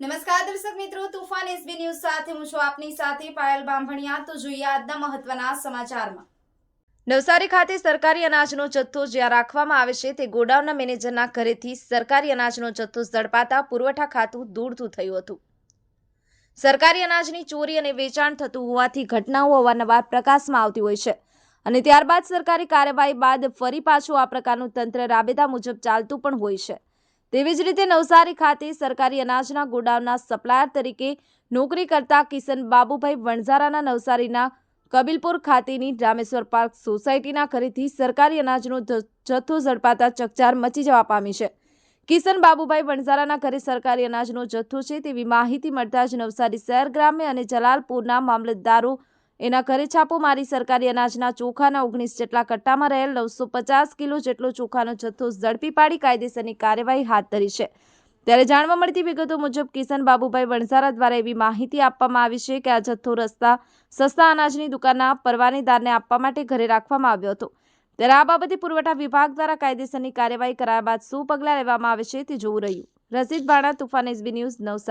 નમસ્કાર દર્શક મિત્રો, તુફાન એસબી ન્યૂઝ સાથે હું છું આપની સાથે પાયલ બાંભણિયા. તો જોઈએ આજના મહત્વના સમાચારમાં. નવસારી ખાતે સરકારી અનાજનો જથ્થો જ્યાં રાખવામાં આવે છે તે ગોડાઉનના મેનેજરના ઘરેથી સરકારી અનાજનો જથ્થો ઝડપાતા પુરવઠા ખાતું દૂરતું થયું હતું. સરકારી અનાજની ચોરી અને વેચાણ થતું હોવાથી ઘટનાઓ અવારનવાર પ્રકાશમાં આવતી હોય છે અને ત્યારબાદ સરકારી કાર્યવાહી બાદ ફરી પાછું આ પ્રકારનું તંત્ર રાબેતા મુજબ ચાલતું પણ હોય છે. તેવી જ રીતે નવસારી ખાતે સરકારી અનાજના ગોડાઉનના સપ્લાયર તરીકે નોકરી કરતા કિશન બાબુભાઈ વણઝારાના નવસારીના કબીલપુર ખાતેની રામેશ્વર પાર્ક સોસાયટીના ઘરેથી સરકારી અનાજનો જથ્થો ઝડપાતા ચકચાર મચી જવા પામી છે. કિશન બાબુભાઈ વણઝારાના ઘરે સરકારી અનાજનો જથ્થો છે તેવી માહિતી મળતા જ નવસારી શહેર ગ્રામ્ય અને જલાલપુરના મામલતદારો એના ઘરે છાપો મારી સરકારી અનાજના ચોખાના ઓગણીસ જેટલા કટ્ટામાં રહેલ નવસો પચાસ કિલો જેટલો ચોખાનો જથ્થો ઝડપી પાડી કાયદેસરની કાર્યવાહી હાથ ધરી છે. ત્યારે જાણવા મળતી વિગતો મુજબ કિશન બાબુભાઈ વણઝારા દ્વારા એવી માહિતી આપવામાં આવી છે કે આ જથ્થો રસ્તા સસ્તા અનાજની દુકાનના પરવાનેદારને આપવા માટે ઘરે રાખવામાં આવ્યો હતો. ત્યારે આ બાબતે પુરવઠા વિભાગ દ્વારા કાયદેસરની કાર્યવાહી કરાયા બાદ શું પગલાં લેવામાં આવે છે તે જોવું રહ્યું. રસીદ બાણા તુફાન એસબી ન્યૂઝ નવસારી.